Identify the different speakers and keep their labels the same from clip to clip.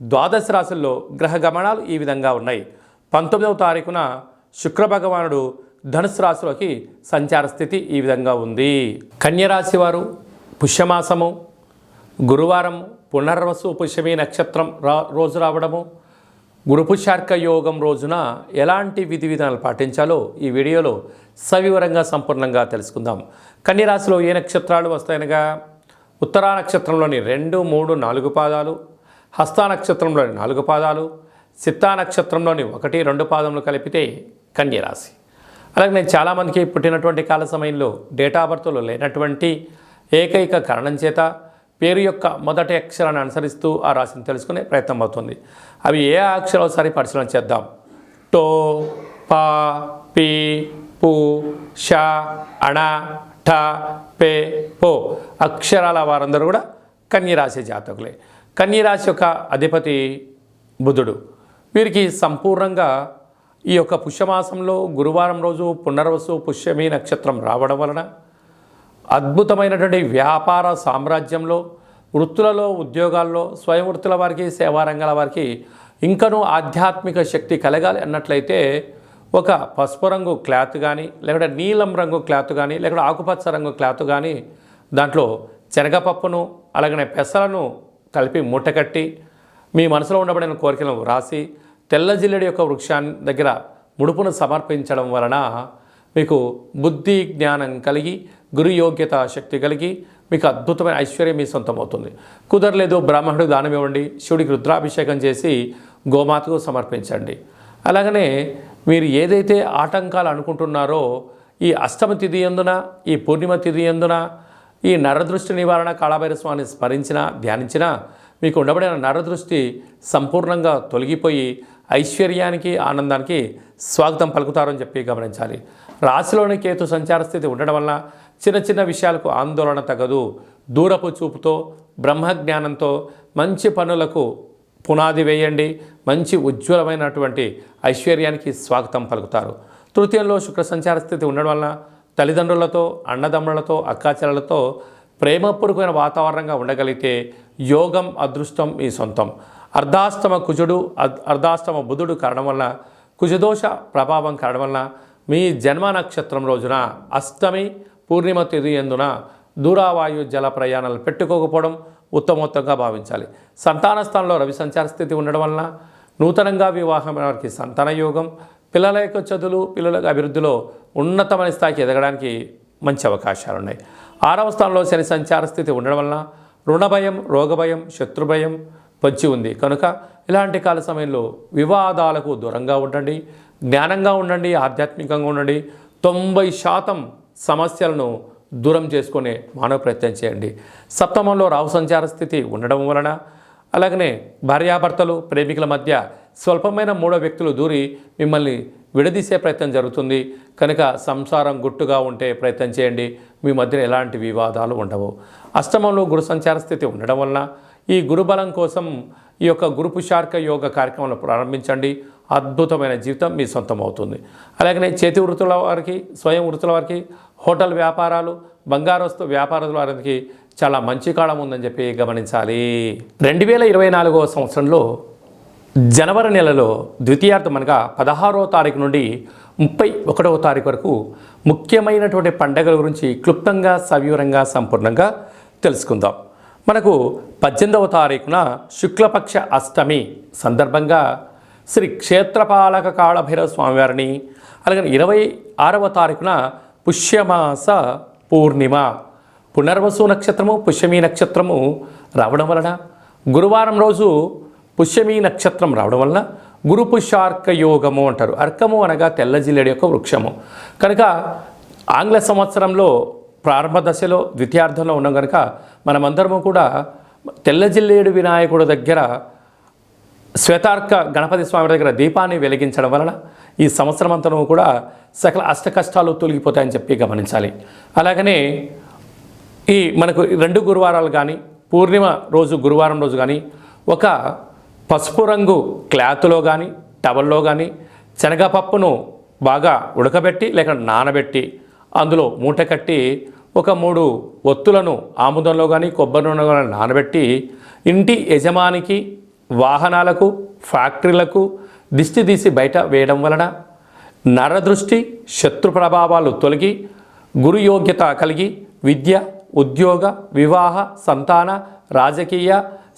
Speaker 1: ద్వాదశ రాశుల్లో గ్రహ గమనాలు ఈ విధంగా ఉన్నాయి. పంతొమ్మిదవ తారీఖున శుక్రభగవానుడు ధనుసు రాశిలోకి సంచార స్థితి ఈ విధంగా ఉంది. కన్యరాశి వారు పుష్యమాసము గురువారం పునర్వసు పుష్యమి నక్షత్రం రా రోజు రావడము గురుపుషార్క యోగం రోజున ఎలాంటి విధి విధానాలు పాటించాలో ఈ వీడియోలో సవివరంగా సంపూర్ణంగా తెలుసుకుందాం. కన్యరాశిలో ఏ నక్షత్రాలు వస్తాయనగా? ఉత్తరా నక్షత్రంలోని రెండు మూడు నాలుగు పాదాలు హస్తా నక్షత్రంలోని నాలుగు పాదాలు చిత్తా నక్షత్రంలోని ఒకటి రెండు పాదములు కలిపితే కన్యరాశి అలాగే నేను చాలామందికి పుట్టినటువంటి కాల సమయంలో డేటా బర్త్లో లేనటువంటి ఏకైక కారణం చేత పేరు యొక్క మొదటి అక్షరాన్ని అనుసరిస్తూ ఆ రాశిని తెలుసుకునే ప్రయత్నం అవుతుంది. అవి ఏ అక్షరాలు సరి పరిశీలన చేద్దాం. టో పా పి పు ష అణ ఠ పే పో అక్షరాల వారందరూ కూడా కన్యరాశి జాతకులే. కన్యరాశి యొక్క అధిపతి బుధుడు. వీరికి సంపూర్ణంగా ఈ యొక్క పుష్యమాసంలో గురువారం రోజు పునర్వసు పుష్యమి నక్షత్రం రావడం వలన అద్భుతమైనటువంటి వ్యాపార సామ్రాజ్యంలో వృత్తులలో ఉద్యోగాల్లో స్వయం వృత్తుల వారికి సేవారంగాల వారికి ఇంకనూ ఆధ్యాత్మిక శక్తి కలగాలి అన్నట్లయితే ఒక పసుపు రంగు క్లాత్ కానీ లేకుంటే నీలం రంగు క్లాత్ కానీ లేకుంటే ఆకుపచ్చ రంగు క్లాత్ కానీ దాంట్లో శనగపప్పును అలాగనే పెసలను కలిపి మూటకట్టి మీ మనసులో ఉండబడిన కోరికలను వ్రాసి తెల్ల జిల్లెడి యొక్క వృక్షాన్ని దగ్గర ముడుపును సమర్పించడం వలన మీకు బుద్ధి జ్ఞానం కలిగి గురు యోగ్యత శక్తి కలిగి మీకు అద్భుతమైన ఐశ్వర్యం మీ సొంతమవుతుంది కుదరలేదు బ్రాహ్మణుడికి దానం ఇవ్వండి శివుడికి రుద్రాభిషేకం చేసి గోమాతకు సమర్పించండి. అలాగనే మీరు ఏదైతే ఆటంకాలు అనుకుంటున్నారో ఈ అష్టమ తిథి ఎందున ఈ పూర్ణిమ తిథి ఎందున ఈ నరదృష్టి నివారణ కాళభైరవ స్వామిని స్మరించినా ధ్యానించినా మీకు ఉండబడిన నరదృష్టి సంపూర్ణంగా తొలగిపోయి ఐశ్వర్యానికి ఆనందానికి స్వాగతం పలుకుతారని చెప్పి గమనించాలి. రాశిలోని కేతు సంచార స్థితి ఉండడం వల్ల చిన్న చిన్న విషయాలకు ఆందోళన తగదు. దూరపు చూపుతో బ్రహ్మజ్ఞానంతో మంచి పనులకు పునాది వేయండి. మంచి ఉజ్వలమైనటువంటి ఐశ్వర్యానికి స్వాగతం పలుకుతారు. తృతీయంలో శుక్ర సంచార స్థితి ఉండడం వలన తల్లిదండ్రులతో అన్నదమ్ములతో అక్కాచెల్లలతో ప్రేమపూర్వకమైన వాతావరణంగా ఉండగలిగితే యోగం అదృష్టం మీ సొంతం. అర్ధాష్టమ కుజుడు అద్- అర్ధాష్టమ బుధుడు కారణం వల్ల కుజదోష ప్రభావం కారణం వల్ల మీ జన్మ నక్షత్రం రోజున అష్టమి పూర్ణిమ తిథి ఎందున దూరావాయు జల ప్రయాణాలు పెట్టుకోకపోవడం ఉత్తమోత్తంగా భావించాలి. సంతాన స్థానంలో రవి సంచార స్థితి ఉండడం వలన నూతనంగా వివాహమైన వారికి సంతాన యోగం పిల్లల యొక్క చదువులు పిల్లల యొక్క అభివృద్ధిలో ఉన్నతమైన స్థాయికి ఎదగడానికి మంచి అవకాశాలు ఉన్నాయి ఆరవ స్థానంలో శని సంచార స్థితి ఉండడం వలన రుణ భయం శత్రుభయం వచ్చి ఉంది. కనుక ఇలాంటి కాల సమయంలో వివాదాలకు దూరంగా ఉండండి జ్ఞానంగా ఉండండి ఆధ్యాత్మికంగా ఉండండి తొంభై శాతం సమస్యలను దూరం చేసుకునే మానవ ప్రయత్నం చేయండి. సప్తమంలో రాహు సంచార స్థితి ఉండడం వలన అలాగనే భార్యాభర్తలు ప్రేమికుల మధ్య స్వల్పమైన మూడో వ్యక్తులు దూరి మిమ్మల్ని విడదీసే ప్రయత్నం జరుగుతుంది. కనుక సంసారం గుట్టుగా ఉంటే ప్రయత్నం చేయండి. మీ మధ్యన ఎలాంటి వివాదాలు ఉండవు. అష్టమంలో గురు సంచార స్థితి ఉండడం వలన ఈ గురుబలం కోసం ఈ యొక్క గురు పుషార్క యోగ కార్యక్రమాలు ప్రారంభించండి. అద్భుతమైన జీవితం మీ సొంతం అవుతుంది. అలాగనే చేతి వృత్తుల వారికి స్వయం వృత్తుల వారికి హోటల్ వ్యాపారాలు బంగారస్తు వ్యాపారాల వారికి చాలా మంచి కాలం ఉందని చెప్పి గమనించాలి. రెండు వేల ఇరవై నాలుగవ సంవత్సరంలో జనవరి నెలలో ద్వితీయార్థం అనగా పదహారో తారీఖు నుండి ముప్పై ఒకటవ తారీఖు వరకు ముఖ్యమైనటువంటి పండగల గురించి క్లుప్తంగా సవివరంగా సంపూర్ణంగా తెలుసుకుందాం. మనకు పద్దెనిమిదవ తారీఖున శుక్లపక్ష అష్టమి సందర్భంగా శ్రీ క్షేత్రపాలక కాళభైరవ స్వామివారిని అలాగే ఇరవై ఆరవ తారీఖున పుష్యమాస పూర్ణిమ పునర్వసు నక్షత్రము పుష్యమి నక్షత్రము రావడం వలన గురువారం రోజు పుష్యమి నక్షత్రం రావడం వలన గురు పుష్యార్క యోగము అంటారు. అర్కము అనగా తెల్ల జిల్లేడు యొక్క వృక్షము. కనుక ఆంగ్ల సంవత్సరంలో ప్రారంభ దశలో ద్వితీయార్థంలో ఉన్నాం కనుక మనమందరము కూడా తెల్ల జిల్లేడు వినాయకుడు దగ్గర శ్వేతార్క గణపతి స్వామి దగ్గర దీపాన్ని వెలిగించడం వలన ఈ సంవత్సరం అంతను కూడా సకల అష్ట కష్టాలు తొలగిపోతాయని చెప్పి గమనించాలి. అలాగనే ఈ మనకు రెండు గురువారాలు కానీ పూర్ణిమ రోజు గురువారం రోజు కానీ ఒక పసుపు రంగు క్లాత్లో కానీ టవల్లో కానీ శనగపప్పును బాగా ఉడకబెట్టి లేక నానబెట్టి అందులో మూట కట్టి ఒక మూడు ఒత్తులను ఆముదంలో కానీ కొబ్బరి నూనె కానీ నానబెట్టి ఇంటి యజమానికి వాహనాలకు ఫ్యాక్టరీలకు దిష్టి తీసి బయట వేయడం వలన నరదృష్టి శత్రు ప్రభావాలు తొలగి గురు యోగ్యత కలిగి విద్య ఉద్యోగ వివాహ సంతాన రాజకీయ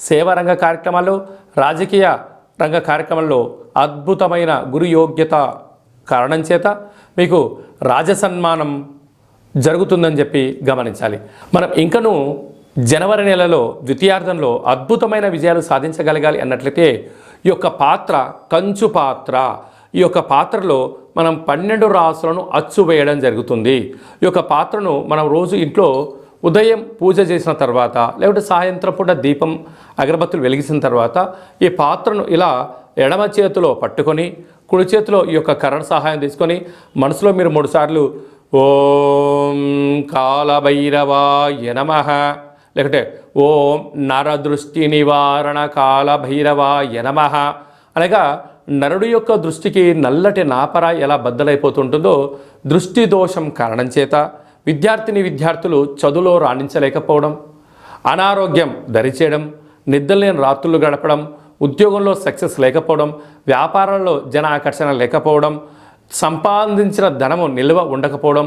Speaker 1: సేవారంగ కార్యక్రమాలు రాజకీయ రంగ కార్యక్రమంలో అద్భుతమైన గురు యోగ్యత కారణం చేత మీకు రాజసన్మానం జరుగుతుందని చెప్పి గమనించాలి. మనం ఇంకను జనవరి నెలలో ద్వితీయార్థంలో అద్భుతమైన విజయాలు సాధించగలగాలి అన్నట్లయితే ఈ యొక్క పాత్ర కంచు పాత్ర ఈ యొక్క పాత్రలో మనం పన్నెండు రాసులను అచ్చు వేయడం జరుగుతుంది. ఈ యొక్క పాత్రను మనం రోజు ఇంట్లో ఉదయం పూజ చేసిన తర్వాత లేకుంటే సాయంత్రం పూట దీపం అగరబత్తులు వెలిగించిన తర్వాత ఈ పాత్రను ఇలా ఎడమ చేతిలో పట్టుకొని కుడి చేతిలో ఈ యొక్క కరణ సహాయం తీసుకొని మనసులో మీరు మూడుసార్లు ఓం కాలభైరవాయ నమ లేకుంటే ఓం నరదృష్టి నివారణ కాలభైరవాయ నమ. అనగా నరుడు యొక్క దృష్టికి నల్లటి నాపర ఎలా బద్దలైపోతుంటుందో దృష్టి దోషం కారణం చేత విద్యార్థిని విద్యార్థులు చదువులో రాణించలేకపోవడం అనారోగ్యం దరిచేయడం నిద్రలేని రాత్రులు గడపడం ఉద్యోగంలో సక్సెస్ లేకపోవడం వ్యాపారంలో జన ఆకర్షణ లేకపోవడం సంపాదించిన ధనము నిల్వ ఉండకపోవడం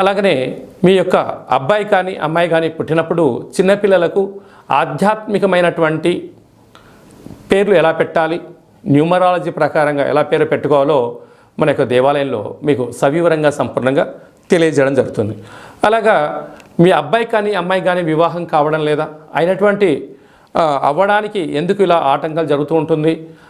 Speaker 1: అలాగనే మీ యొక్క అబ్బాయి కానీ అమ్మాయి కానీ పుట్టినప్పుడు చిన్నపిల్లలకు ఆధ్యాత్మికమైనటువంటి పేర్లు ఎలా పెట్టాలి న్యూమరాలజీ ప్రకారంగా ఎలా పేరు పెట్టుకోవాలో మన యొక్క దేవాలయంలో మీకు సవివరంగా సంపూర్ణంగా తెలియజేయడం జరుగుతుంది. అలాగా మీ అబ్బాయి కానీ అమ్మాయి కానీ వివాహం కావడం లేదా అయినటువంటి అవ్వడానికి ఎందుకు ఇలా ఆటంకాలు జరుగుతూ ఉంటుంది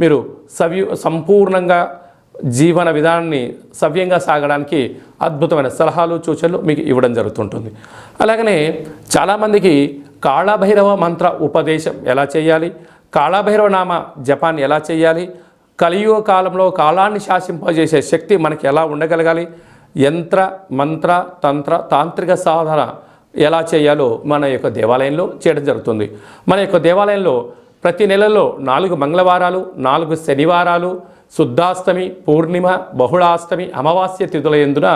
Speaker 1: మీరు సవ్య సంపూర్ణంగా జీవన విధానాన్ని సవ్యంగా సాగడానికి అద్భుతమైన సలహాలు సూచనలు మీకు ఇవ్వడం జరుగుతుంటుంది. అలాగనే చాలామందికి కాళభైరవ మంత్ర ఉపదేశం ఎలా చేయాలి? కాళభైరవ నామ జపాన్ని ఎలా చేయాలి? కలియుగ కాలంలో కాలాన్ని శాసింపజేసే శక్తి మనకి ఎలా ఉండగలగాలి? యంత్ర మంత్ర తంత్ర తాంత్రిక సాధన ఎలా చేయాలో మన యొక్క దేవాలయంలో చేయడం జరుగుతుంది. మన యొక్క దేవాలయంలో ప్రతి నెలలో నాలుగు మంగళవారాలు నాలుగు శనివారాలు శుద్ధాష్టమి పూర్ణిమ బహుళాష్టమి అమావాస్య తిథుల ఎందున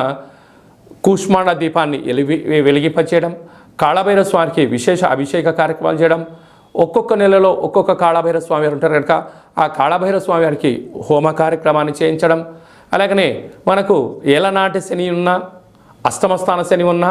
Speaker 1: కూష్మాండ దీపాన్ని వెలిగి వెలిగింపచేయడం కాళభైరవ స్వామికి విశేష అభిషేక కార్యక్రమాలు చేయడం ఒక్కొక్క నెలలో ఒక్కొక్క కాళభైరవ స్వామి వారు ఉంటారు కనుక ఆ కాళభైరవ స్వామి వారికి హోమ కార్యక్రమాన్ని చేయించడం. అలాగనే మనకు ఏలనాటి శని ఉన్నా అష్టమస్థాన శని ఉన్నా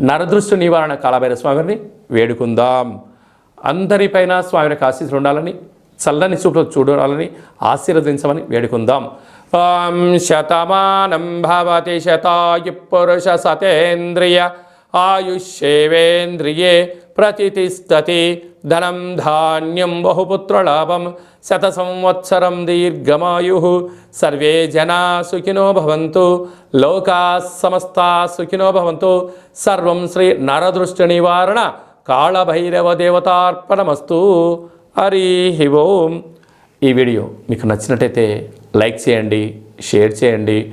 Speaker 1: నరదృష్టి నివారణ కాళభైర స్వామిని వేడుకుందాం. అందరిపైన స్వామి యొక్క ఆశీస్సులు ఉండాలని చల్లని చూపులు చూడాలని ఆశీర్వదించమని వేడుకుందాం. శతమానం భవతి శతాయు పురుష సతేంద్రియ ఆయుష్యేవేంద్రియే ప్రతిష్టతి ధనం ధాన్యం బహుపుత్రలాభం శత సంవత్సరం దీర్ఘమాయు. సర్వే జనా సుఖినో భవంతు లోకా సమస్తా సుఖినో భవంతు. సర్వం శ్రీ నరదృష్టి నివారణ కాళభైరవ దేవతార్పణమస్తు. హరి ఓం. ఈ వీడియో మీకు నచ్చినట్టయితే లైక్ చేయండి షేర్ చేయండి.